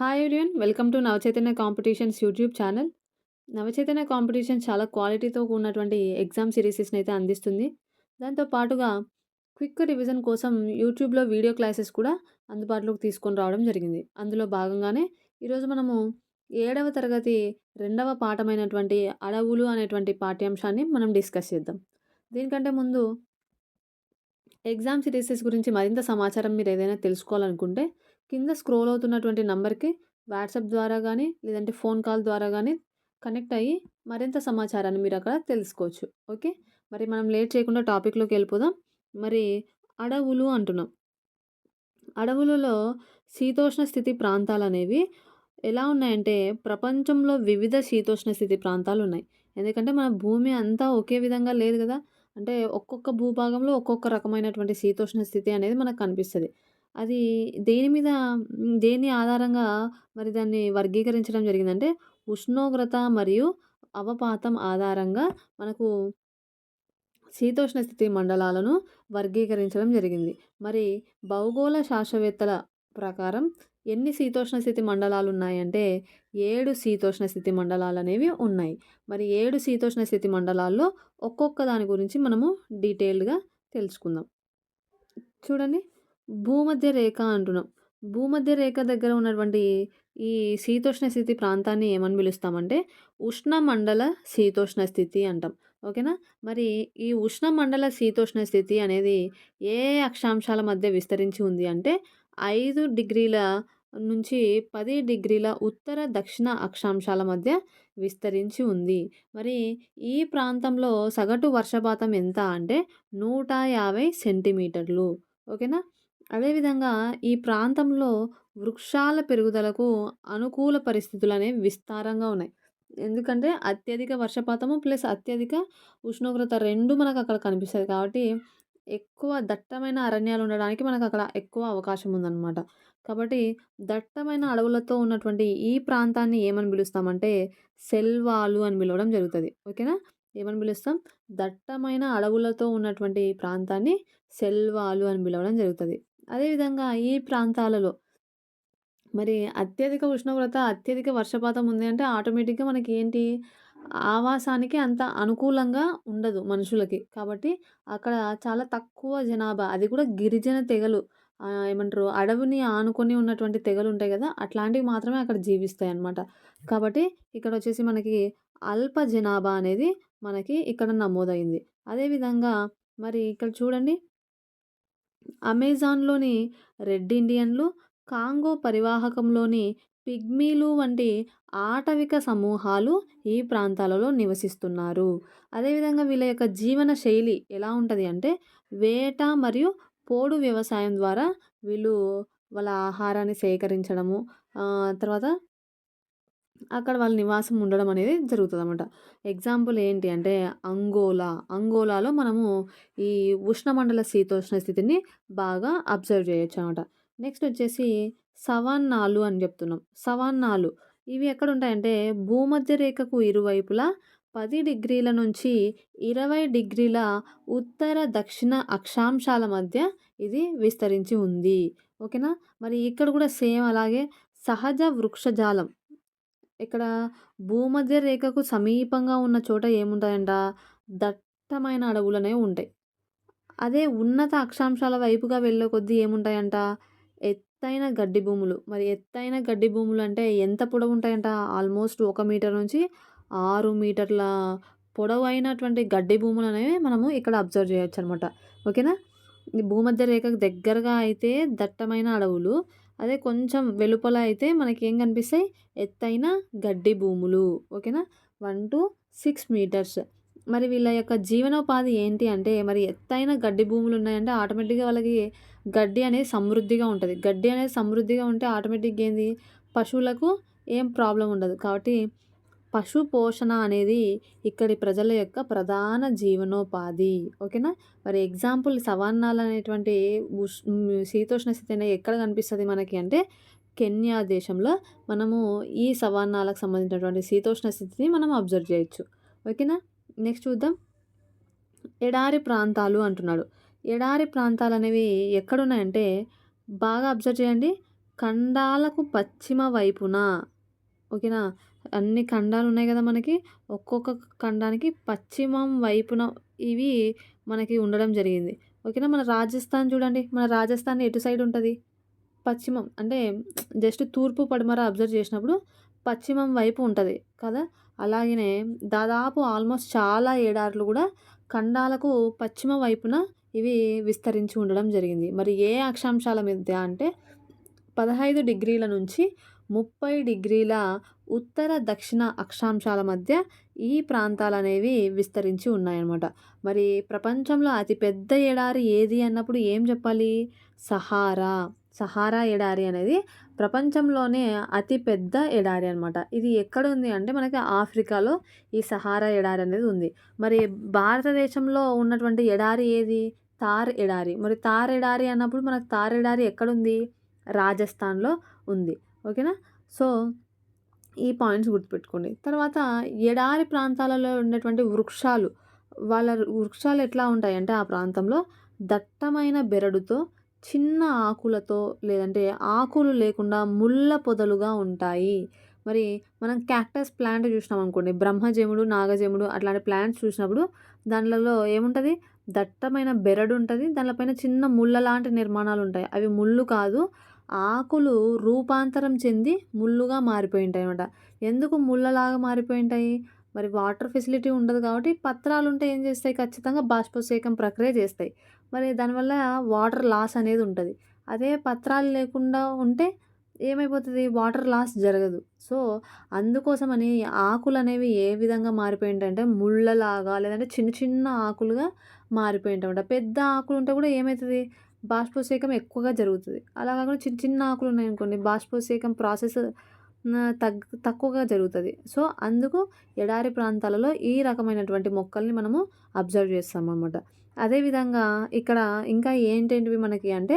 Hi everyone welcome to Navachaitanya competitions YouTube channel Navachaitanya competition చాలా క్వాలిటీతో కూడినటువంటి exam సిరీసెస్ని అయితే అందిస్తుంది. దాంతో పాటుగా క్విక్ రివిజన్ కోసం యూట్యూబ్లో వీడియో క్లాసెస్ కూడా అందుబాటులోకి తీసుకొని రావడం జరిగింది. అందులో భాగంగానే ఈరోజు మనము ఏడవ తరగతి రెండవ పాఠమైనటువంటి అడవులు అనేటువంటి పాఠ్యాంశాన్ని మనం డిస్కస్ చేద్దాం. దీనికంటే ముందు ఎగ్జామ్ సిరీసెస్ గురించి మరింత సమాచారం మీరు ఏదైనా తెలుసుకోవాలనుకుంటే కింద స్క్రోల్ అవుతున్నటువంటి నంబర్కి వాట్సాప్ ద్వారా కానీ లేదంటే ఫోన్ కాల్ ద్వారా కానీ కనెక్ట్ అయ్యి మరింత సమాచారాన్ని మీరు అక్కడ తెలుసుకోవచ్చు. ఓకే? మరి మనం లేట్ చేయకుండా టాపిక్లోకి వెళ్ళిపోదాం. మరి అడవులు అంటున్నాం. అడవులలో శీతోష్ణ స్థితి ప్రాంతాలు అనేవి ఎలా ఉన్నాయంటే ప్రపంచంలో వివిధ శీతోష్ణ స్థితి ప్రాంతాలు ఉన్నాయి. ఎందుకంటే మన భూమి అంతా ఒకే విధంగా లేదు కదా! అంటే ఒక్కొక్క భూభాగంలో ఒక్కొక్క రకమైనటువంటి శీతోష్ణ స్థితి అనేది మనకు కనిపిస్తుంది. అది దేని మీద దేని ఆధారంగా మరి దాన్ని వర్గీకరించడం జరిగిందంటే ఉష్ణోగ్రత మరియు అవపాతం ఆధారంగా మనకు శీతోష్ణ స్థితి మండలాలను వర్గీకరించడం జరిగింది. మరి భౌగోళ శాస్త్రవేత్తల ప్రకారం ఎన్ని శీతోష్ణ స్థితి మండలాలు ఉన్నాయంటే ఏడు శీతోష్ణ స్థితి మండలాలు అనేవి ఉన్నాయి. మరి ఏడు శీతోష్ణ స్థితి మండలాల్లో ఒక్కొక్క దాని గురించి మనము డీటెయిల్డ్గా తెలుసుకుందాం. చూడండి. భూమధ్య రేఖ అంటున్నాం. భూమధ్య రేఖ దగ్గర ఉన్నటువంటి ఈ శీతోష్ణ స్థితి ప్రాంతాన్ని ఏమని పిలుస్తామంటే ఉష్ణమండల శీతోష్ణ స్థితి అంటాం. ఓకేనా? మరి ఈ ఉష్ణమండల శీతోష్ణ స్థితి అనేది ఏ అక్షాంశాల మధ్య విస్తరించి ఉంది అంటే ఐదు డిగ్రీల నుంచి పది డిగ్రీల ఉత్తర దక్షిణ అక్షాంశాల మధ్య విస్తరించి ఉంది. మరి ఈ ప్రాంతంలో సగటు వర్షపాతం ఎంత అంటే నూట యాభై సెంటీమీటర్లు. ఓకేనా? అదేవిధంగా ఈ ప్రాంతంలో వృక్షాల పెరుగుదలకు అనుకూల పరిస్థితులు అనేవి విస్తారంగా ఉన్నాయి. ఎందుకంటే అత్యధిక వర్షపాతము ప్లస్ అత్యధిక ఉష్ణోగ్రత రెండు మనకు అక్కడ కనిపిస్తుంది కాబట్టి ఎక్కువ దట్టమైన అరణ్యాలు ఉండడానికి మనకు అక్కడ ఎక్కువ అవకాశం ఉందన్నమాట. కాబట్టి దట్టమైన అడవులతో ఉన్నటువంటి ఈ ప్రాంతాన్ని ఏమని పిలుస్తామంటే సెల్వాలు అని పిలవడం జరుగుతుంది. ఓకేనా? ఏమని పిలుస్తాం? దట్టమైన అడవులతో ఉన్నటువంటి ప్రాంతాన్ని సెల్వాలు అని పిలవడం జరుగుతుంది. అదేవిధంగా ఈ ప్రాంతాలలో మరి అత్యధిక ఉష్ణోగ్రత అత్యధిక వర్షపాతం ఉంది అంటే ఆటోమేటిక్గా మనకి ఏంటి? ఆవాసానికి అంత అనుకూలంగా ఉండదు మనుషులకి. కాబట్టి అక్కడ చాలా తక్కువ జనాభా అది కూడా గిరిజన తెగలు ఏమంటారు అడవిని ఆనుకొని ఉన్నటువంటి తెగలు ఉంటాయి కదా అట్లాంటివి మాత్రమే అక్కడ జీవిస్తాయి అన్నమాట కాబట్టి ఇక్కడ వచ్చేసి మనకి అల్ప జనాభా అనేది మనకి ఇక్కడ నమోదైంది. అదేవిధంగా మరి ఇక్కడ చూడండి అమెజాన్లోని రెడ్ ఇండియన్లు కాంగో పరివాహకంలోని పిగ్మీలు వంటి ఆటవిక సమూహాలు ఈ ప్రాంతాలలో నివసిస్తున్నారు. అదేవిధంగా వీళ్ళ యొక్క జీవన శైలి ఎలా ఉంటుంది అంటే వేట మరియు పోడు వ్యవసాయం ద్వారా వీళ్ళు వాళ్ళ ఆహారాన్ని సేకరించడము తర్వాత అక్కడ వాళ్ళ నివాసం ఉండడం అనేది జరుగుతుంది అనమాట ఎగ్జాంపుల్ ఏంటి అంటే అంగోలా. అంగోలాలో మనము ఈ ఉష్ణమండల శీతోష్ణ స్థితిని బాగా అబ్జర్వ్ చేయొచ్చు అనమాట నెక్స్ట్ వచ్చేసి సవాన్నాలు అని చెప్తున్నాం. సవాన్నాలు ఇవి ఎక్కడ ఉంటాయంటే భూమధ్య రేఖకు ఇరువైపులా పది డిగ్రీల నుంచి ఇరవై డిగ్రీల ఉత్తర దక్షిణ అక్షాంశాల మధ్య ఇది విస్తరించి ఉంది. ఓకేనా? మరి ఇక్కడ కూడా సేమ్ అలాగే సహజ వృక్షజాలం ఇక్కడ భూమధ్య రేఖకు సమీపంగా ఉన్న చోట ఏముంటాయంట? దట్టమైన అడవులు అనేవి ఉంటాయి. అదే ఉన్నత అక్షాంశాల వైపుగా వెళ్ళే కొద్దీ ఏముంటాయంట? ఎత్తైన గడ్డి భూములు. మరి ఎత్తైన గడ్డి భూములు అంటే ఎంత పొడవు ఉంటాయంట? ఆల్మోస్ట్ ఒక మీటర్ నుంచి ఆరు మీటర్ల పొడవు అయినటువంటి గడ్డి భూములు అనేవి మనము ఇక్కడ అబ్జర్వ్ చేయొచ్చు అనమాట ఓకేనా భూమధ్య రేఖకు దగ్గరగా అయితే దట్టమైన అడవులు అదే కొంచెం వెలుపల అయితే మనకి ఏం కనిపిస్తాయి? ఎత్తైన గడ్డి భూములు. ఓకేనా? One to six metres. మరి వీళ్ళ యొక్క జీవనోపాధి ఏంటి అంటే మరి ఎత్తైన గడ్డి భూములు ఉన్నాయంటే ఆటోమేటిక్గా వాళ్ళకి గడ్డి అనేది సమృద్ధిగా ఉంటుంది. గడ్డి అనేది సమృద్ధిగా ఉంటే ఆటోమేటిక్గా ఏంది? పశువులకు ఏం ప్రాబ్లం ఉండదు. కాబట్టి పశు పోషణ అనేది ఇక్కడి ప్రజల యొక్క ప్రధాన జీవనోపాధి. ఓకేనా? మరి ఎగ్జాంపుల్ సవాన్నాలు అనేటువంటి ఉష్ శీతోష్ణ స్థితి అనేది ఎక్కడ కనిపిస్తుంది మనకి అంటే కెన్యా దేశంలో మనము ఈ సవాన్నాలకు సంబంధించినటువంటి శీతోష్ణ స్థితిని మనం అబ్జర్వ్ చేయొచ్చు. ఓకేనా? నెక్స్ట్ చూద్దాం. ఎడారి ప్రాంతాలు అంటున్నాడు. ఎడారి ప్రాంతాలు అనేవి ఎక్కడున్నాయంటే బాగా అబ్జర్వ్ చేయండి. ఖండాలకు పశ్చిమ వైపున. ఓకేనా? అన్ని ఖండాలు ఉన్నాయి కదా మనకి. ఒక్కొక్క ఖండానికి పశ్చిమం వైపున ఇవి మనకి ఉండడం జరిగింది. ఓకేనా? మన రాజస్థాన్ చూడండి. మన రాజస్థాన్ ఎటు సైడ్ ఉంటుంది? పశ్చిమం. అంటే జస్ట్ తూర్పు పడమర అబ్జర్వ్ చేసినప్పుడు పశ్చిమం వైపు ఉంటుంది కదా. అలాగనే దాదాపు ఆల్మోస్ట్ చాలా ఏడార్లు కూడా ఖండాలకు పశ్చిమ వైపున ఇవి విస్తరించి ఉండడం జరిగింది. మరి ఏ అక్షాంశాల మీద అంటే పదహైదు డిగ్రీల నుంచి ముప్పై డిగ్రీల ఉత్తర దక్షిణ అక్షాంశాల మధ్య ఈ ప్రాంతాలు అనేవి విస్తరించి ఉన్నాయన్నమాట. మరి ప్రపంచంలో అతిపెద్ద ఎడారి ఏది అన్నప్పుడు ఏం చెప్పాలి? సహారా. సహారా ఎడారి అనేది ప్రపంచంలోనే అతిపెద్ద ఎడారి అనమాట ఇది ఎక్కడ ఉంది అంటే మనకి ఆఫ్రికాలో ఈ సహారా ఎడారి అనేది ఉంది. మరి భారతదేశంలో ఉన్నటువంటి ఎడారి ఏది? తార్ ఎడారి. మరి తార్ ఎడారి అన్నప్పుడు మనకు తార్ ఎడారి ఎక్కడుంది? రాజస్థాన్లో ఉంది. ఓకేనా? సో ఈ పాయింట్స్ గుర్తుపెట్టుకోండి. తర్వాత ఎడారి ప్రాంతాలలో ఉండేటువంటి వృక్షాలు వాళ్ళ వృక్షాలు ఎట్లా ఉంటాయి అంటే ఆ ప్రాంతంలో దట్టమైన బెరడుతో చిన్న ఆకులతో లేదంటే ఆకులు లేకుండా ముళ్ళ పొదలుగా ఉంటాయి. మరి మనం క్యాక్టస్ ప్లాంట్ చూసినాం అనుకోండి బ్రహ్మజముడు నాగజముడు అట్లాంటి ప్లాంట్స్ చూసినప్పుడు దానిలలో ఏముంటుంది? దట్టమైన బెరడు ఉంటుంది దానిపైన చిన్న ముళ్ళ లాంటి నిర్మాణాలు ఉంటాయి. అవి ముళ్ళు కాదు ఆకులు రూపాంతరం చెంది ముళ్ళుగా మారిపోయి ఉంటాయి అనమాట ఎందుకు ముళ్ళలాగా మారిపోయి ఉంటాయి మరి వాటర్ ఫెసిలిటీ ఉండదు కాబట్టి పత్రాలు ఉంటే ఏం చేస్తాయి? ఖచ్చితంగా బాష్పసేకం ప్రక్రియ చేస్తాయి. మరి దానివల్ల వాటర్ లాస్ అనేది ఉంటుంది. అదే పత్రాలు లేకుండా ఉంటే ఏమైపోతుంది? వాటర్ లాస్ జరగదు. సో అందుకోసమని ఆకులు అనేవి ఏ విధంగా మారిపోయింటాయంటే ముళ్ళలాగా లేదంటే చిన్న చిన్న ఆకులుగా మారిపోయి ఉంటాయి పెద్ద ఆకులు ఉంటే కూడా ఏమవుతుంది బాష్పోసేకం ఎక్కువగా జరుగుతుంది. అలా కాకుండా చిన్న చిన్న ఆకులు ఉన్నాయనుకోండి బాష్పోసేకం ప్రాసెస్ తగ్ తక్కువగా జరుగుతుంది. సో అందుకు ఎడారి ప్రాంతాలలో ఈ రకమైనటువంటి మొక్కల్ని మనము అబ్జర్వ్ చేస్తాం అనమాట అదేవిధంగా ఇక్కడ ఇంకా ఏంటేంటివి మనకి అంటే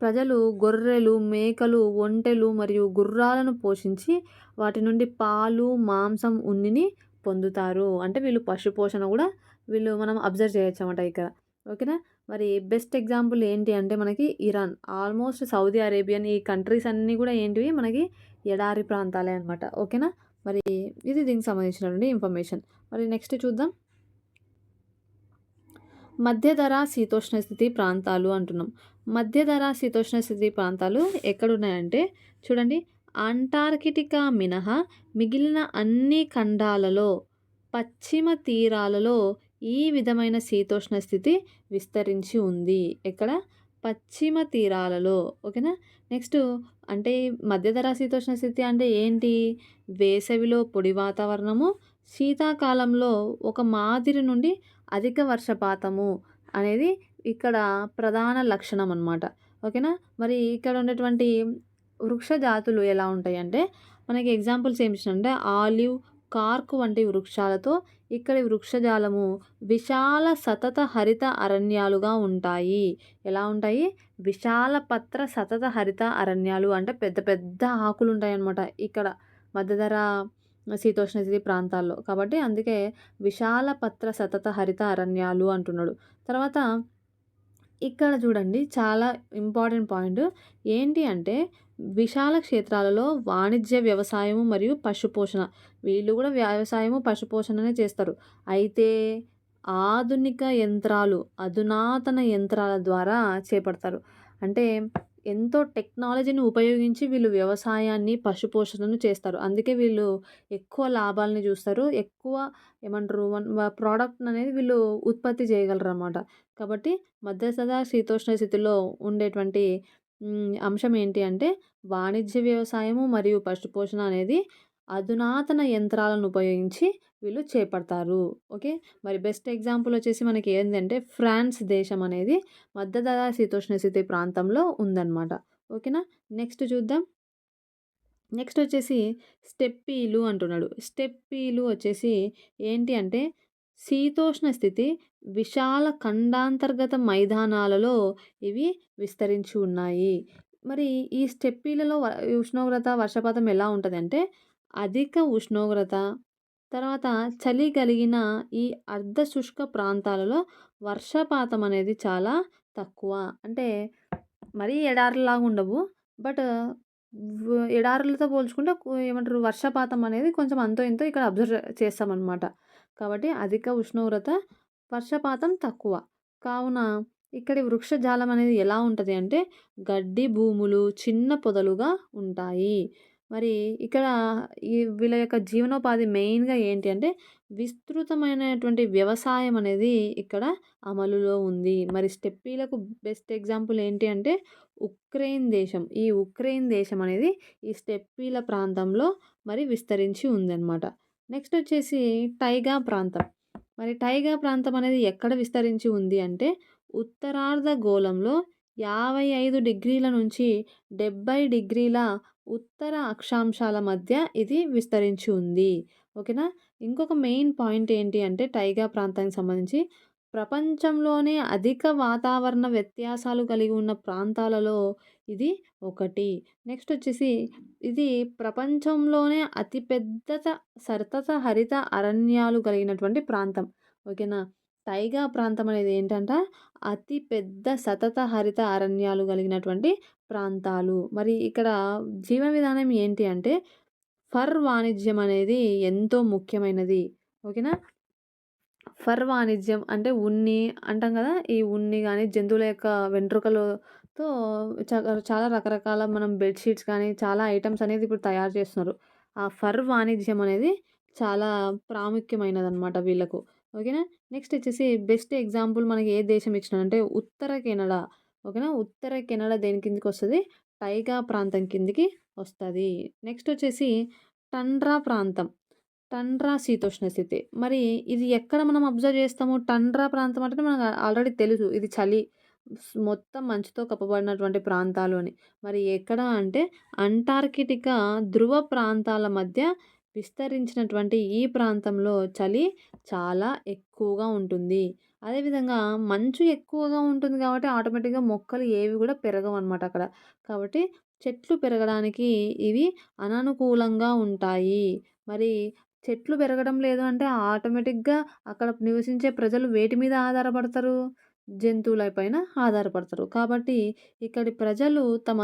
ప్రజలు గొర్రెలు మేకలు ఒంటెలు మరియు గుర్రాలను పోషించి వాటి నుండి పాలు మాంసం ఉన్నిని పొందుతారు. అంటే వీళ్ళు పశుపోషణ కూడా వీళ్ళు మనం అబ్జర్వ్ చేయొచ్చు అన్నమాట ఇక్కడ. ఓకేనా? మరి బెస్ట్ ఎగ్జాంపుల్ ఏంటి అంటే మనకి ఇరాన్. ఆల్మోస్ట్ సౌదీ అరేబియన్ ఈ కంట్రీస్ అన్నీ కూడా ఏంటివి? మనకి ఎడారి ప్రాంతాలే అనమాట ఓకేనా మరి ఇది దీనికి సంబంధించినటువంటి ఇన్ఫర్మేషన్ మరి నెక్స్ట్ చూద్దాం. మధ్యధర శీతోష్ణ స్థితి ప్రాంతాలు అంటున్నాం. మధ్యధర శీతోష్ణ స్థితి ప్రాంతాలు ఎక్కడున్నాయంటే చూడండి అంటార్కిటికా మినహా మిగిలిన అన్ని ఖండాలలో పశ్చిమ తీరాలలో ఈ విధమైన శీతోష్ణ స్థితి విస్తరించి ఉంది. ఎక్కడ? పశ్చిమ తీరాలలో. ఓకేనా? నెక్స్ట్ అంటే మధ్యధరా శీతోష్ణ స్థితి అంటే ఏంటి? వేసవిలో పొడి వాతావరణము శీతాకాలంలో ఒక మాదిరి నుండి అధిక వర్షపాతము అనేది ఇక్కడ ప్రధాన లక్షణం అనమాట ఓకేనా? మరి ఇక్కడ ఉన్నటువంటి వృక్ష జాతులు ఎలా ఉంటాయి అంటే మనకి ఎగ్జాంపుల్స్ ఏమి అంటే ఆలివ్ కార్క్ వంటి వృక్షాలతో ఇక్కడి వృక్షజాలము విశాల సతత హరిత అరణ్యాలుగా ఉంటాయి. ఎలా ఉంటాయి? విశాల పత్ర సతత హరిత అరణ్యాలు అంటే పెద్ద పెద్ద ఆకులు ఉంటాయి అన్నమాట ఇక్కడ మధ్యధర శీతోష్ణస్థితి ప్రాంతాల్లో. కాబట్టి అందుకే విశాల పత్ర సతత హరిత అరణ్యాలు అంటున్నాడు. తర్వాత ఇక్కడ చూడండి చాలా ఇంపార్టెంట్ పాయింట్ ఏంటి అంటే విశాల క్షేత్రాలలో వాణిజ్య వ్యవసాయము మరియు పశుపోషణ. వీళ్ళు కూడా వ్యవసాయము పశుపోషణనే చేస్తారు. అయితే ఆధునిక యంత్రాలు అధునాతన యంత్రాల ద్వారా చేపడతారు. అంటే ఎంతో టెక్నాలజీని ఉపయోగించి వీళ్ళు వ్యవసాయాన్ని పశుపోషణను చేస్తారు. అందుకే వీళ్ళు ఎక్కువ లాభాలని చూస్తారు. ఎక్కువ ఏమంటారు ప్రోడక్ట్ అనేది వీళ్ళు ఉత్పత్తి చేయగలరు అన్నమాట కాబట్టి మధ్యస్థ శీతోష్ణ స్థితిలో ఉండేటువంటి అంశం ఏంటి అంటే వాణిజ్య వ్యవసాయము మరియు పశుపోషణ అనేది అధునాతన యంత్రాలను ఉపయోగించి వీళ్ళు చేపడతారు. ఓకే? మరి బెస్ట్ ఎగ్జాంపుల్ వచ్చేసి మనకి ఏంటంటే ఫ్రాన్స్ దేశం అనేది మధ్యధర శీతోష్ణ స్థితి ప్రాంతంలో ఉందన్నమాట. ఓకేనా? నెక్స్ట్ చూద్దాం. నెక్స్ట్ వచ్చేసి స్టెప్పీలు అంటున్నాడు. స్టెప్పీలు వచ్చేసి ఏంటి అంటే శీతోష్ణ స్థితి విశాల ఖండాంతర్గత మైదానాలలో ఇవి విస్తరించి ఉన్నాయి మరి ఈ స్టెప్పీలలో ఉష్ణోగ్రత వర్షపాతం ఎలా ఉంటుంది అంటే అధిక ఉష్ణోగ్రత తర్వాత చలి కలిగిన ఈ అర్ధ శుష్క ప్రాంతాలలో వర్షపాతం అనేది చాలా తక్కువ అంటే మరీ ఎడారులాగా ఉండవు బట్ ఎడారులతో పోల్చుకుంటే ఏమంటారు వర్షపాతం అనేది కొంచెం అంతో ఇంతో ఇక్కడ అబ్జర్వ్ చేస్తామనమాట. కాబట్టి అధిక ఉష్ణోగ్రత, వర్షపాతం తక్కువ. కావున ఇక్కడి వృక్షజాలం అనేది ఎలా ఉంటుంది అంటే గడ్డి భూములు, చిన్న పొదలుగా ఉంటాయి. మరి ఇక్కడ ఈ వీళ్ళ యొక్క జీవనోపాధి మెయిన్‌గా ఏంటి అంటే విస్తృతమైనటువంటి వ్యవసాయం అనేది ఇక్కడ అమలులో ఉంది. మరి స్టెప్పీలకు బెస్ట్ ఎగ్జాంపుల్ ఏంటి అంటే ఉక్రెయిన్ దేశం. ఈ ఉక్రెయిన్ దేశం అనేది ఈ స్టెప్పీల ప్రాంతంలో మరి విస్తరించి ఉందన్నమాట. నెక్స్ట్ వచ్చేసి టైగా ప్రాంతం. మరి టైగా ప్రాంతం అనేది ఎక్కడ విస్తరించి ఉంది అంటే ఉత్తరార్ధ గోళంలో 55 డిగ్రీల నుంచి 70 డిగ్రీల ఉత్తర అక్షాంశాల మధ్య ఇది విస్తరించి ఉంది. ఓకేనా? ఇంకొక మెయిన్ పాయింట్ ఏంటి అంటే టైగా ప్రాంతానికి సంబంధించి ప్రపంచంలోనే అధిక వాతావరణ వ్యత్యాసాలు కలిగి ఉన్న ప్రాంతాలలో ఇది ఒకటి. నెక్స్ట్ వచ్చేసి ఇది ప్రపంచంలోనే అతిపెద్ద సతత హరిత అరణ్యాలు కలిగినటువంటి ప్రాంతం. ఓకేనా? టైగా ప్రాంతం అనేది ఏంటంట అతి పెద్ద సతత హరిత అరణ్యాలు కలిగినటువంటి ప్రాంతాలు. మరి ఇక్కడ జీవన విధానం ఏంటి అంటే ఫర్ వాణిజ్యం అనేది ఎంతో ముఖ్యమైనది. ఓకేనా? ఫర్ వాణిజ్యం అంటే ఉన్ని అంటాం కదా! ఈ ఉన్ని కానీ జంతువుల యొక్క వెంట్రుకలతో చ చాలా రకరకాల మనం బెడ్షీట్స్ కానీ చాలా ఐటమ్స్ అనేది ఇప్పుడు తయారు చేస్తున్నారు. ఆ ఫర్ వాణిజ్యం అనేది చాలా ప్రాముఖ్యమైనది అనమాట వీళ్ళకు. ఓకేనా? నెక్స్ట్ వచ్చేసి బెస్ట్ ఎగ్జాంపుల్ మనకి ఏ దేశం ఇచ్చినారంటే ఉత్తర కెనడా. ఓకేనా? ఉత్తర కెనడా దేని కిందకొస్తది? టైగా ప్రాంతం కిందికి వస్తుంది నెక్స్ట్ వచ్చేసి టండ్రా ప్రాంతం. టండ్రా శీతోష్ణ స్థితి. మరి ఇది ఎక్కడ మనం అబ్జర్వ్ చేస్తాము? టండ్రా ప్రాంతం అంటే మనకు ఆల్రెడీ తెలుసు. ఇది చలి మొత్తం మంచుతో కప్పబడినటువంటి ప్రాంతాలు అని. మరి ఎక్కడ అంటే అంటార్కిటికా ధృవ ప్రాంతాల మధ్య విస్తరించినటువంటి ఈ ప్రాంతంలో చలి చాలా ఎక్కువగా ఉంటుంది. అదేవిధంగా మంచు ఎక్కువగా ఉంటుంది కాబట్టి ఆటోమేటిక్‌గా మొక్కలు ఏవి కూడా పెరగవు అనమాట అక్కడ. కాబట్టి చెట్లు పెరగడానికి ఇవి అననుకూలంగా ఉంటాయి. మరి చెట్లు పెరగడం లేదు అంటే ఆటోమేటిక్‌గా అక్కడ నివసించే ప్రజలు వేటి మీద ఆధారపడతారు? జంతువుల పైన ఆధారపడతారు. కాబట్టి ఇక్కడి ప్రజలు తమ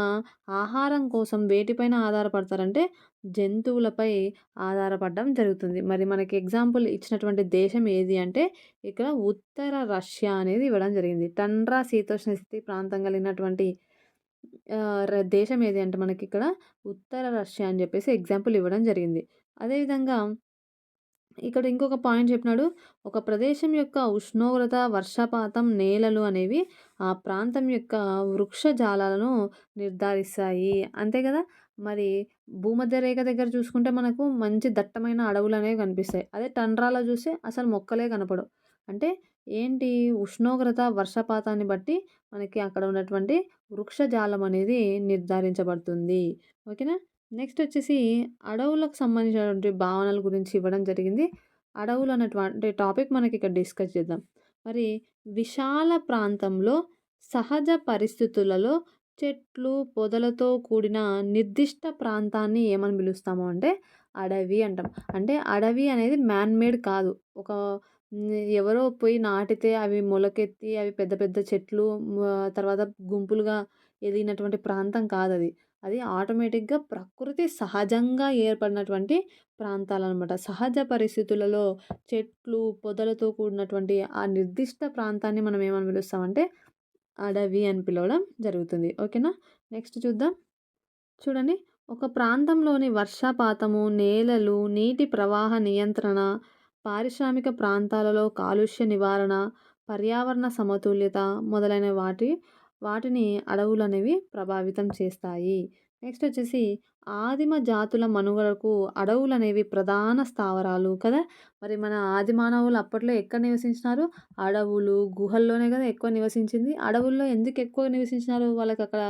ఆహారం కోసం వేటిపైన ఆధారపడతారంటే జంతువులపై ఆధారపడడం జరుగుతుంది. మరి మనకి ఎగ్జాంపుల్ ఇచ్చినటువంటి దేశం ఏది అంటే ఇక్కడ ఉత్తర రష్యా అనేది ఇవ్వడం జరిగింది. టండ్రా శీతోష్ణ స్థితి ప్రాంతం కలిగినటువంటి దేశం ఏది అంటే మనకి ఇక్కడ ఉత్తర రష్యా అని చెప్పేసి ఎగ్జాంపుల్ ఇవ్వడం జరిగింది. అదేవిధంగా ఇక్కడ ఇంకొక పాయింట్ చెప్పినాడు. ఒక ప్రదేశం యొక్క ఉష్ణోగ్రత, వర్షపాతం, నేలలు అనేవి ఆ ప్రాంతం యొక్క వృక్ష జాలాలను నిర్ధారిస్తాయి. అంతే కదా! మరి భూమధ్య రేఖ దగ్గర చూసుకుంటే మనకు మంచి దట్టమైన అడవులు అనేవి కనిపిస్తాయి. అదే టండ్రాలో చూస్తే అసలు మొక్కలే కనపడవు. అంటే ఏంటి ఉష్ణోగ్రత, వర్షపాతాన్ని బట్టి మనకి అక్కడ ఉన్నటువంటి వృక్షజాలం అనేది నిర్ధారించబడుతుంది. ఓకేనా? నెక్స్ట్ వచ్చేసి అడవులకు సంబంధించినటువంటి భావనల గురించి ఇవ్వడం జరిగింది. అడవులు అన్నటువంటి టాపిక్ మనకి ఇక్కడ డిస్కస్ చేద్దాం. మరి విశాల ప్రాంతంలో సహజ పరిస్థితులలో చెట్లు, పొదలతో కూడిన నిర్దిష్ట ప్రాంతాన్ని ఏమని పిలుస్తాము అంటే అడవి అంటాం. అంటే అడవి అనేది మ్యాన్ మేడ్ కాదు. ఒక ఎవరో పోయి నాటితే అవి మొలకెత్తి అవి పెద్ద పెద్ద చెట్లు తర్వాత గుంపులుగా ఎదిగినటువంటి ప్రాంతం కాదది. అది అది ఆటోమేటిక్‌గా ప్రకృతి సహజంగా ఏర్పడినటువంటి ప్రాంతాలనమాట. సహజ పరిస్థితులలో చెట్లు, పొదలతో కూడినటువంటి ఆ నిర్దిష్ట ప్రాంతాన్ని మనం ఏమని పిలుస్తామంటే అడవి అని పిలవడం జరుగుతుంది. ఓకేనా? నెక్స్ట్ చూద్దాం. చూడండి ఒక ప్రాంతంలోని వర్షపాతము, నేలలు, నీటి ప్రవాహ నియంత్రణ, పారిశ్రామిక ప్రాంతాలలో కాలుష్య నివారణ, పర్యావరణ సమతుల్యత మొదలైన వాటి వాటిని అడవులనేవి ప్రభావితం చేస్తాయి. నెక్స్ట్ వచ్చేసి ఆదిమ జాతుల మనుగడకు అడవులనేవి ప్రధాన స్థావరాలు కదా! మరి మన ఆది మానవులు అప్పట్లో ఎక్కడ నివసించినారు? అడవులు, గుహల్లోనే కదా ఎక్కువ నివసించింది. అడవుల్లో ఎందుకు ఎక్కువ నివసించినారు? వాళ్ళకక్కడ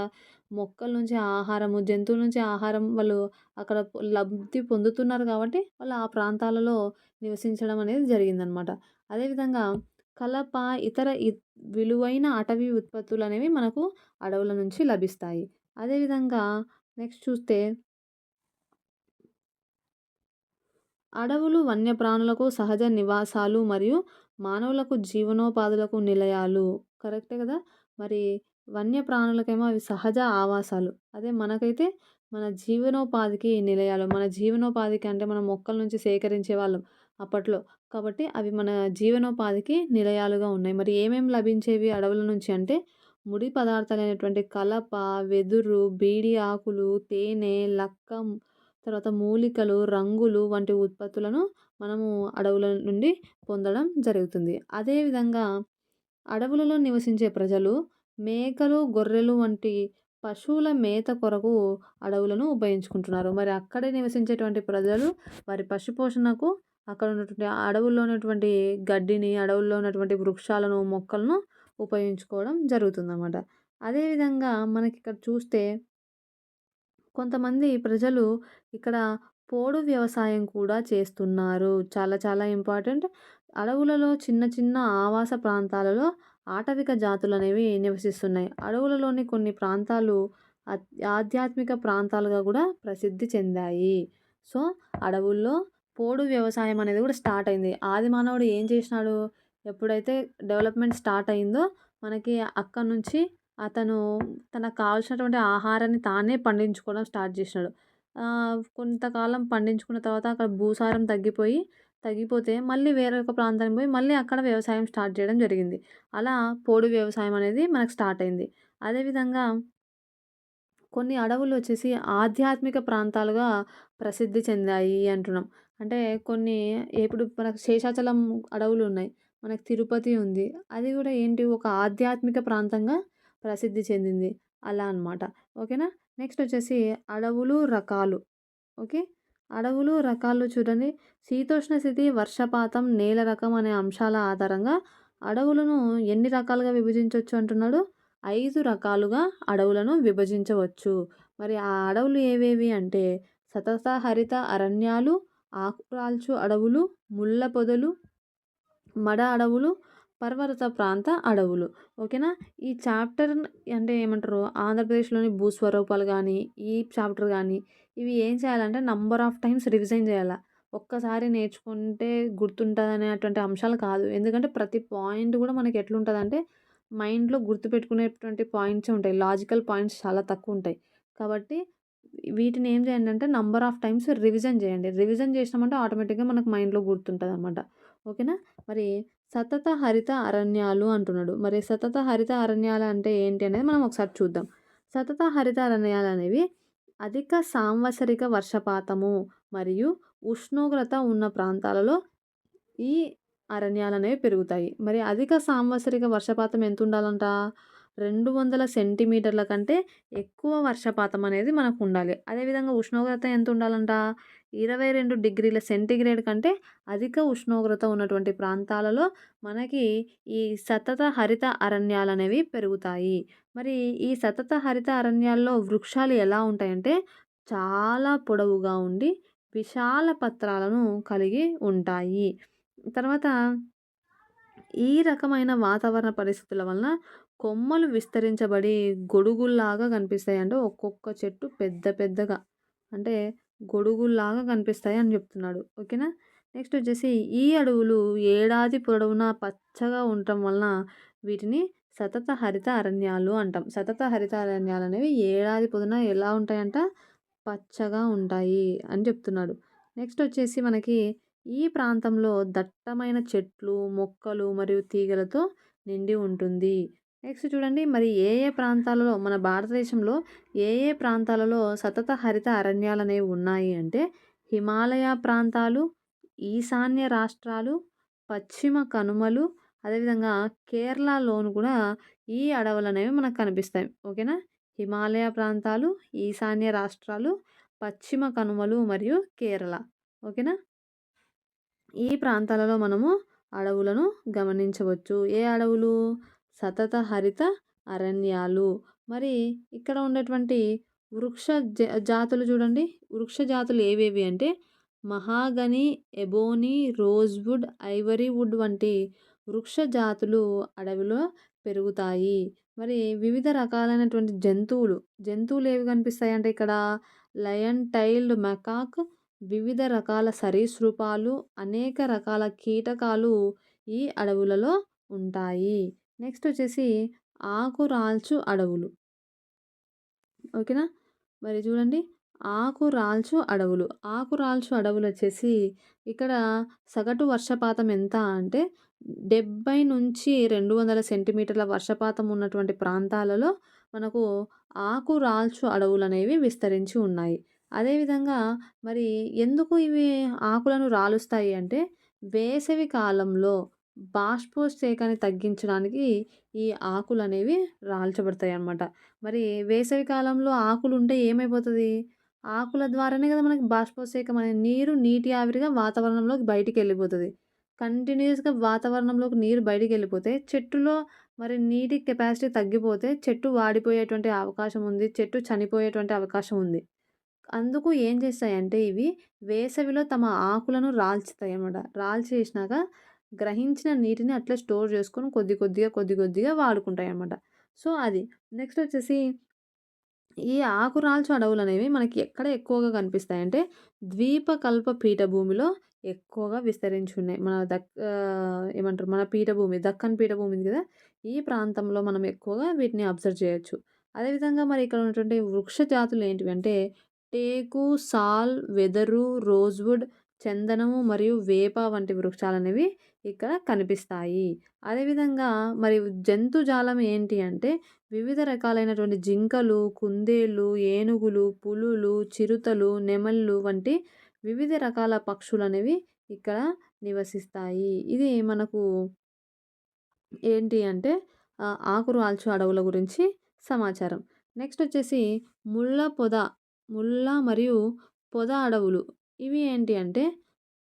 మొక్కల నుంచి ఆహారము, జంతువుల నుంచి ఆహారం వాళ్ళు అక్కడ లబ్ధి పొందుతున్నారు కాబట్టి వాళ్ళు ఆ ప్రాంతాలలో నివసించడం అనేది జరిగిందనమాట. అదేవిధంగా కలప, ఇతర ఇ విలువైన అటవీ ఉత్పత్తులు అనేవి మనకు అడవుల నుంచి లభిస్తాయి. అదేవిధంగా నెక్స్ట్ చూస్తే అడవులు వన్యప్రాణులకు సహజ నివాసాలు మరియు మానవులకు జీవనోపాధులకు నిలయాలు. కరెక్టే కదా! మరి వన్యప్రాణులకేమో అవి సహజ ఆవాసాలు. అదే మనకైతే మన జీవనోపాధికి నిలయాలు. మన జీవనోపాధికి అంటే మనం మొక్కల నుంచి సేకరించే వాళ్ళం అప్పట్లో. కాబట్టి అవి మన జీవనోపాధికి నిలయాలుగా ఉన్నాయి. మరి ఏమేమి లభించేవి అడవుల నుంచి అంటే ముడి పదార్థాలైనటువంటి కలప, వెదురు, బీడి ఆకులు, తేనె, లక్కం, తర్వాత మూలికలు, రంగులు వంటి ఉత్పత్తులను మనము అడవుల నుండి పొందడం జరుగుతుంది. అదేవిధంగా అడవులలో నివసించే ప్రజలు మేకలు, గొర్రెలు వంటి పశువుల మేత కొరకు అడవులను ఉపయోగించుకుంటున్నారు. మరి అక్కడే నివసించేటువంటి ప్రజలు వారి పశుపోషణకు అక్కడ ఉన్నటువంటి అడవుల్లో ఉన్నటువంటి గడ్డిని, అడవుల్లో ఉన్నటువంటి వృక్షాలను, మొక్కలను ఉపయోగించుకోవడం జరుగుతుందన్నమాట. అదేవిధంగా మనకి ఇక్కడ చూస్తే కొంతమంది ప్రజలు ఇక్కడ పోడు వ్యవసాయం కూడా చేస్తున్నారు. చాలా చాలా ఇంపార్టెంట్. అడవులలో చిన్న చిన్న ఆవాస ప్రాంతాలలో ఆటవిక జాతులనేవి నివసిస్తున్నాయి. అడవులలోని కొన్ని ప్రాంతాలు ఆధ్యాత్మిక ప్రాంతాలుగా కూడా ప్రసిద్ధి చెందాయి. సో, అడవుల్లో పోడు వ్యవసాయం అనేది కూడా స్టార్ట్ అయింది. ఆది మానవుడు ఏం చేసినాడు? ఎప్పుడైతే డెవలప్‌మెంట్ స్టార్ట్ అయిందో మనకి అక్కడ నుంచి అతను తనకు కావాల్సినటువంటి ఆహారాన్ని తానే పండించుకోవడం స్టార్ట్ చేసినాడు. కొంతకాలం పండించుకున్న తర్వాత అక్కడ భూసారం తగ్గిపోయి తగ్గిపోతే మళ్ళీ వేరొక ప్రాంతానికి పోయి మళ్ళీ అక్కడ వ్యవసాయం స్టార్ట్ చేయడం జరిగింది. అలా పోడు వ్యవసాయం అనేది మనకు స్టార్ట్ అయింది. అదేవిధంగా కొన్ని అడవులు వచ్చేసి ఆధ్యాత్మిక ప్రాంతాలుగా ప్రసిద్ధి చెందాయి అంటున్నాం. అంటే కొన్ని ఇప్పుడు మనకు శేషాచలం అడవులు ఉన్నాయి. మనకు తిరుపతి ఉంది. అది కూడా ఏంటి ఒక ఆధ్యాత్మిక ప్రాంతంగా ప్రసిద్ధి చెందింది. అలా అనమాట. ఓకేనా? నెక్స్ట్ వచ్చేసి అడవులు రకాలు. ఓకే. అడవులు రకాలు చూడండి. శీతోష్ణ స్థితి, వర్షపాతం, నేల రకం అనే అంశాల ఆధారంగా అడవులను ఎన్ని రకాలుగా విభజించవచ్చు అంటున్నాడు? ఐదు రకాలుగా అడవులను విభజించవచ్చు. మరి ఆ అడవులు ఏవేవి అంటే సతత హరిత అరణ్యాలు, ఆకురాల్చు అడవులు, ముళ్ళ పొదలు, మడ అడవులు, పర్వత ప్రాంత అడవులు. ఓకేనా? ఈ చాప్టర్ అంటే ఏమంటారు ఆంధ్రప్రదేశ్‌లోని భూస్వరూపాలు కానీ ఈ చాప్టర్ కానీ ఇవి ఏం చేయాలంటే నంబర్ ఆఫ్ టైమ్స్ రివిజన్ చేయాలి ఒక్కసారి నేర్చుకుంటే గుర్తుంటదనేటువంటి అంశాలు కాదు. ఎందుకంటే ప్రతి పాయింట్ కూడా మనకి ఎట్లుంటుందంటే మైండ్‌లో గుర్తుపెట్టుకునేటువంటి పాయింట్సే ఉంటాయి. లాజికల్ పాయింట్స్ చాలా తక్కువ ఉంటాయి కాబట్టి వీటిని ఏం చేయండి అంటే నంబర్ ఆఫ్ టైమ్స్ రివిజన్ చేయండి. రివిజన్ చేసినామంటే ఆటోమేటిక్‌గా మనకు మైండ్‌లో గుర్తుంటుంది అనమాట ఓకేనా? మరి సతత హరిత అరణ్యాలు అంటున్నాడు. మరి సతత హరిత అరణ్యాలు అంటే ఏంటి అనేది మనం ఒకసారి చూద్దాం. సతత హరిత అరణ్యాలు అనేవి అధిక సాంవత్సరిక వర్షపాతము మరియు ఉష్ణోగ్రత ఉన్న ప్రాంతాలలో ఈ అరణ్యాలు అనేవి పెరుగుతాయి. మరి అధిక సాంవత్సరిక వర్షపాతం ఎంత ఉండాలంట రెండు వందల సెంటీమీటర్ల కంటే ఎక్కువ వర్షపాతం అనేది మనకు ఉండాలి అదేవిధంగా ఉష్ణోగ్రత ఎంత ఉండాలంట? 22 డిగ్రీల సెంటీగ్రేడ్ కంటే అధిక ఉష్ణోగ్రత ఉన్నటువంటి ప్రాంతాలలో మనకి ఈ సతత హరిత అరణ్యాలు అనేవి పెరుగుతాయి. మరి ఈ సతత హరిత అరణ్యాల్లో వృక్షాలు ఎలా ఉంటాయంటే చాలా పొడవుగా ఉండి విశాల పత్రాలను కలిగి ఉంటాయి. తర్వాత ఈ రకమైన వాతావరణ పరిస్థితుల వలన కొమ్మలు విస్తరించబడి గొడుగుల్లాగా కనిపిస్తాయి. అంటే ఒక్కొక్క చెట్టు పెద్ద పెద్దగా అంటే గొడుగుల్లాగా కనిపిస్తాయి అని చెప్తున్నాడు. ఓకేనా? నెక్స్ట్ వచ్చేసి ఈ అడవులు ఏడాది పొడవునా పచ్చగా ఉండటం వలన వీటిని సతత హరిత అరణ్యాలు అంటాం. సతత హరిత అరణ్యాలు అనేవి ఏడాది పొదున ఎలా ఉంటాయంట? పచ్చగా ఉంటాయి అని చెప్తున్నాడు. నెక్స్ట్ వచ్చేసి మనకి ఈ ప్రాంతంలో దట్టమైన చెట్లు, మొక్కలు మరియు తీగలతో నిండి ఉంటుంది. నెక్స్ట్ చూడండి మరి ఏ ఏ ప్రాంతాలలో మన భారతదేశంలో ఏ ఏ ప్రాంతాలలో సతత హరిత అరణ్యాలు అనేవి ఉన్నాయి అంటే హిమాలయ ప్రాంతాలు, ఈశాన్య రాష్ట్రాలు, పశ్చిమ కనుమలు, అదేవిధంగా కేరళలోను కూడా ఈ అడవులనేవి మనకు కనిపిస్తాయి. ఓకేనా? హిమాలయ ప్రాంతాలు, ఈశాన్య రాష్ట్రాలు, పశ్చిమ కనుమలు మరియు కేరళ. ఓకేనా? ఈ ప్రాంతాలలో మనము అడవులను గమనించవచ్చు. ఏ అడవులు? సతత హరిత అరణ్యాలు. మరి ఇక్కడ ఉన్నటువంటి వృక్ష జ జాతులు చూడండి. వృక్ష జాతులు ఏవేవి అంటే mahogany, ebony, rosewood, ivory wood వంటి వృక్ష జాతులు అడవిలో పెరుగుతాయి. మరి వివిధ రకాలైనటువంటి జంతువులు, జంతువులు ఏవి కనిపిస్తాయి అంటే ఇక్కడ లయన్ టైల్డ్ మెకాక్, వివిధ రకాల సరీసృపాలు, అనేక రకాల కీటకాలు ఈ అడవులలో ఉంటాయి. నెక్స్ట్ వచ్చేసి ఆకురాల్చు అడవులు. ఓకేనా? మరి చూడండి ఆకురాల్చు అడవులు. ఆకురాల్చు అడవులు వచ్చేసి ఇక్కడ సగటు వర్షపాతం ఎంత అంటే 70-200 సెంటీమీటర్ల వర్షపాతం ఉన్నటువంటి ప్రాంతాలలో మనకు ఆకురాల్చు అడవులు అనేవి విస్తరించి ఉన్నాయి. అదేవిధంగా మరి ఎందుకు ఇవి ఆకులను రాలుస్తాయి అంటే వేసవి కాలంలో బాష్పోత్సేకాన్ని తగ్గించడానికి ఈ ఆకులు అనేవి రాల్చబడతాయి అన్నమాట మరి వేసవి కాలంలో ఆకులుంటే ఏమైపోతుంది ఆకుల ద్వారానే కదా మనకి బాష్పోత్సేకం అనే నీరు నీటి ఆవిరిగా వాతావరణంలోకి బయటికి వెళ్ళిపోతుంది కంటిన్యూస్గా వాతావరణంలోకి నీరు బయటికి వెళ్ళిపోతే చెట్టులో మరి నీటి కెపాసిటీ తగ్గిపోతే చెట్టు వాడిపోయేటువంటి అవకాశం ఉంది. చెట్టు చనిపోయేటువంటి అవకాశం ఉంది. అందుకు ఏం చేస్తాయంటే ఇవి వేసవిలో తమ ఆకులను రాల్చుతాయి అన్నమాట రాల్చేసినాక గ్రహించిన నీటిని అట్లా స్టోర్ చేసుకొని కొద్ది కొద్దిగా, కొద్ది కొద్దిగా వాడుకుంటాయి అనమాట సో, అది. నెక్స్ట్ వచ్చేసి ఈ ఆకురాల్చు అడవులనేవి మనకి ఎక్కడ ఎక్కువగా కనిపిస్తాయంటే ద్వీపకల్ప పీఠభూమిలో ఎక్కువగా విస్తరించి ఉన్నాయి. మన దక్ ఏమంటారు మన పీఠభూమి దక్కన్ పీఠభూమి కదా! ఈ ప్రాంతంలో మనం ఎక్కువగా వీటిని అబ్జర్వ్ చేయొచ్చు. అదేవిధంగా మరి ఇక్కడ ఉన్నటువంటి వృక్ష జాతులు ఏంటివి అంటే టేకు, సాల్, వెదరు రోజ్‌వుడ్, చందనము మరియు వేప వంటి వృక్షాలు అనేవి ఇక్కడ కనిపిస్తాయి. అదేవిధంగా మరి జంతుజాలం ఏంటి అంటే వివిధ రకాలైనటువంటి జింకలు, కుందేళ్ళు, ఏనుగులు, పులులు, చిరుతలు, నెమళ్ళు వంటి వివిధ రకాల పక్షులనేవి ఇక్కడ నివసిస్తాయి. ఇది మనకు ఏంటి అంటే ఆకురాల్చు అడవుల గురించి సమాచారం. నెక్స్ట్ వచ్చేసి ముళ్ళ పొద, ముళ్ళ మరియు పొద అడవులు. ఇవి ఏంటి అంటే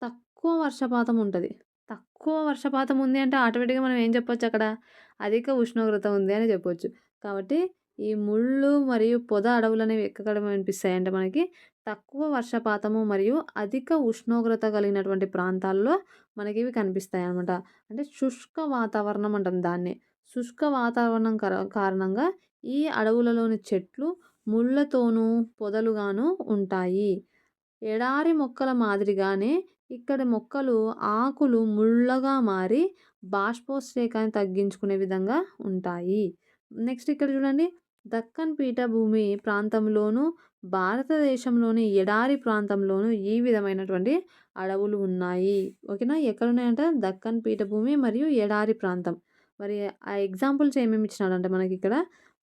తక్కువ వర్షపాతం ఉంటుంది తక్కువ వర్షపాతం ఉంది అంటే ఆటోమేటిక్‌గా మనం ఏం చెప్పొచ్చు అక్కడ? అధిక ఉష్ణోగ్రత ఉంది అని చెప్పొచ్చు. కాబట్టి ఈ ముళ్ళు మరియు పొద అడవులు అనేవి ఎక్కడ కనిపిస్తాయంటే మనకి తక్కువ వర్షపాతము మరియు అధిక ఉష్ణోగ్రత కలిగినటువంటి ప్రాంతాల్లో మనకివి కనిపిస్తాయన్నమాట. అంటే శుష్క వాతావరణం అంటాం దాన్నే. శుష్క వాతావరణం కర కారణంగా ఈ అడవులలోని చెట్లు ముళ్ళతోనూ, పొదలుగాను ఉంటాయి. ఎడారి మొక్కల మాదిరిగానే ఇక్కడ మొక్కలు ఆకులు ముళ్ళగా మారి బాష్పోత్సేకాన్ని తగ్గించుకునే విధంగా ఉంటాయి. నెక్స్ట్ ఇక్కడ చూడండి దక్కన్ పీఠభూమి ప్రాంతంలోను, భారతదేశంలోని ఎడారి ప్రాంతంలోను ఈ విధమైనటువంటి అడవులు ఉన్నాయి. ఓకేనా? ఎక్కడున్నాయంటే దక్కన్ పీఠభూమి మరియు ఎడారి ప్రాంతం. మరి ఆ ఎగ్జాంపుల్స్ ఏమేమి ఇచ్చినాడంటే మనకిక్కడ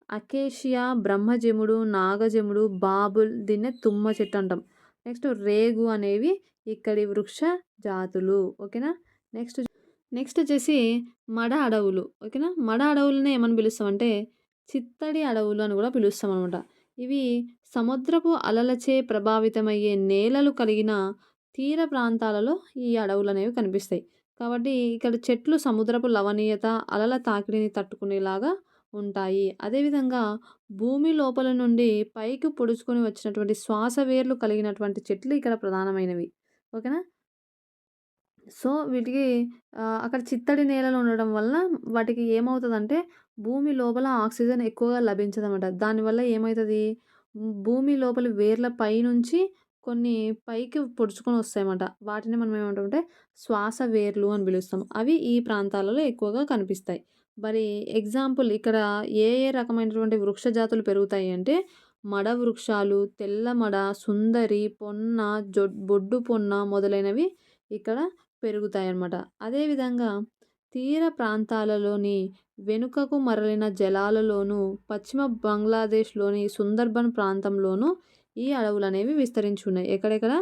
అకేషియా, బ్రహ్మజముడు నాగజముడు బాబుల్ దీన్నే తుమ్మ చెట్టు అంటాం. నెక్స్ట్ రేగు అనేవి ఇక్కడి వృక్ష జాతులు. ఓకేనా? నెక్స్ట్ నెక్స్ట్ వచ్చేసి మడ అడవులు. ఓకేనా? మడ అడవులనే ఏమని పిలుస్తామంటే చిత్తడి అడవులు అని కూడా పిలుస్తామనమాట. ఇవి సముద్రపు అలలచే ప్రభావితమయ్యే నేలలు కలిగిన తీర ప్రాంతాలలో ఈ అడవులు అనేవి కనిపిస్తాయి. కాబట్టి ఇక్కడ చెట్లు సముద్రపు లవణీయత, అలల తాకిడిని తట్టుకునేలాగా ఉంటాయి. అదేవిధంగా భూమి లోపల నుండి పైకి పొడుచుకొని వచ్చినటువంటి శ్వాస వేర్లు కలిగినటువంటి చెట్లు ఇక్కడ ప్రధానమైనవి. ఓకేనా? సో, వీటికి అక్కడ చిత్తడి నేలలు ఉండడం వల్ల వాటికి ఏమవుతుందంటే భూమి లోపల ఆక్సిజన్ ఎక్కువగా లభించదనమాట. దానివల్ల ఏమవుతుంది భూమి లోపల వేర్ల పై నుంచి కొన్ని పైకి పొడుచుకొని వస్తాయన్నమాట. వాటిని మనం ఏమంటామంటే శ్వాస వేర్లు అని పిలుస్తాం. అవి ఈ ప్రాంతాలలో ఎక్కువగా కనిపిస్తాయి. మరి ఎగ్జాంపుల్ ఇక్కడ ఏ ఏ రకమైనటువంటి వృక్ష జాతులు పెరుగుతాయి అంటే మడ వృక్షాలు, తెల్లమడ సుందరి, పొన్న, జొడ్ బొడ్డు పొన్న మొదలైనవి ఇక్కడ పెరుగుతాయి అన్నమాట అదేవిధంగా తీర ప్రాంతాలలోని వెనుకకు మరలిన జలాలలోనూ పశ్చిమ బంగ్లాదేశ్‌లోని సుందర్బన్ ప్రాంతంలోనూ ఈ అడవులనేవి విస్తరించి ఉన్నాయి. ఎక్కడెక్కడ?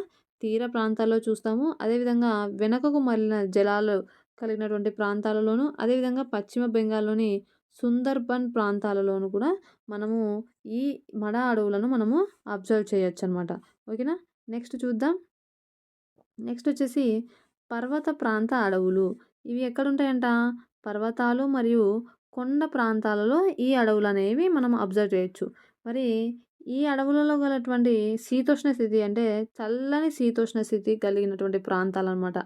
తీర ప్రాంతాల్లో చూస్తాము. అదేవిధంగా వెనుకకు మరలిన జలాలు కలిగినటువంటి ప్రాంతాలలోను, అదేవిధంగా పశ్చిమ బెంగాల్‌లోని సుందర్బన్ ప్రాంతాలలోను కూడా మనము ఈ మడ అడవులను మనము అబ్జర్వ్ చేయొచ్చు అనమాట ఓకేనా? నెక్స్ట్ చూద్దాం. నెక్స్ట్ వచ్చేసి పర్వత ప్రాంత అడవులు. ఇవి ఎక్కడుంటాయంట? పర్వతాలు మరియు కొండ ప్రాంతాలలో ఈ అడవులు అనేవి మనం అబ్జర్వ్ చేయొచ్చు. మరి ఈ అడవులలో గలటువంటి శీతోష్ణ స్థితి అంటే చల్లని శీతోష్ణ స్థితి కలిగినటువంటి ప్రాంతాలనమాట.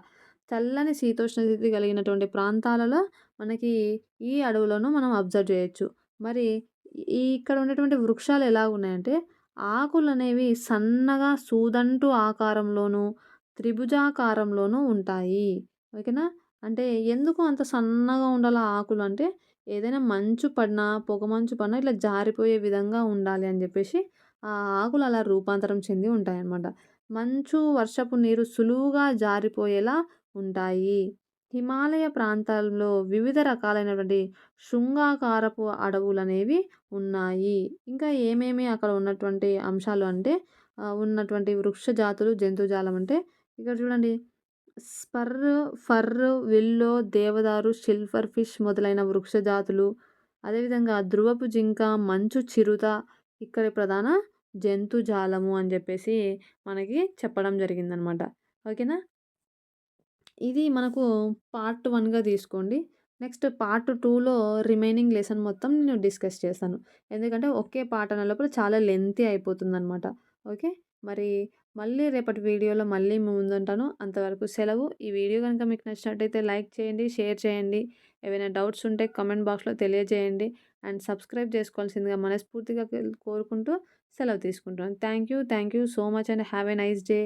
చల్లని శీతోష్ణ స్థితి కలిగినటువంటి ప్రాంతాలలో మనకి ఈ అడవులను మనం అబ్జర్వ్ చేయొచ్చు. మరి ఈ ఇక్కడ ఉండేటువంటి వృక్షాలు ఎలాగున్నాయంటే ఆకులనేవి సన్నగా సూదంటు ఆకారంలోనూ త్రిభుజాకారంలోనూ ఉంటాయి. ఓకేనా? అంటే ఎందుకు అంత సన్నగా ఉండాలి ఆకులు అంటే ఏదైనా మంచు పడినా, పొగ మంచు పడినా ఇట్లా జారిపోయే విధంగా ఉండాలి అని చెప్పేసి ఆ ఆకులు అలా రూపాంతరం చెంది ఉంటాయన్నమాట. మంచు, వర్షపు నీరు సులువుగా జారిపోయేలా ఉంటాయి. హిమాలయ ప్రాంతాల్లో వివిధ రకాలైనటువంటి శృంగాకారపు అడవులు అనేవి ఉన్నాయి. ఇంకా ఏమేమి అక్కడ ఉన్నటువంటి అంశాలు అంటే ఉన్నటువంటి వృక్ష జాతులు, జంతుజాలం అంటే ఇక్కడ చూడండి స్పర్, ఫర్, విల్లో, దేవదారు, సిల్వర్ ఫిష్ మొదలైన వృక్ష జాతులు, అదేవిధంగా ధ్రువపు జింక, మంచు చిరుత ఇక్కడ ప్రధాన జంతుజాలము అని చెప్పేసి మనకి చెప్పడం జరిగిందనమాట. ఓకేనా? ఇది మనకు పార్ట్ వన్గా తీసుకోండి. నెక్స్ట్ పార్ట్ టూలో రిమైనింగ్ లెసన్ మొత్తం నేను డిస్కస్ చేస్తాను. ఎందుకంటే ఒకే పార్ట్ అనే లోపల చాలా లెంతీ అయిపోతుందనమాట. ఓకే. మరి మళ్ళీ రేపటి వీడియోలో మళ్ళీ ముందుంటాను. అంతవరకు సెలవు. ఈ వీడియో గనుక మీకు నచ్చినట్టయితే లైక్ చేయండి, షేర్ చేయండి. ఏవైనా డౌట్స్ ఉంటే కామెంట్ బాక్స్‌లో తెలియజేయండి. అండ్ సబ్స్క్రైబ్ చేసుకోవాల్సిందిగా మనస్ఫూర్తిగా కోరుకుంటూ సెలవు తీసుకుంటున్నాను. Thank you. Thank you so much and have a nice day.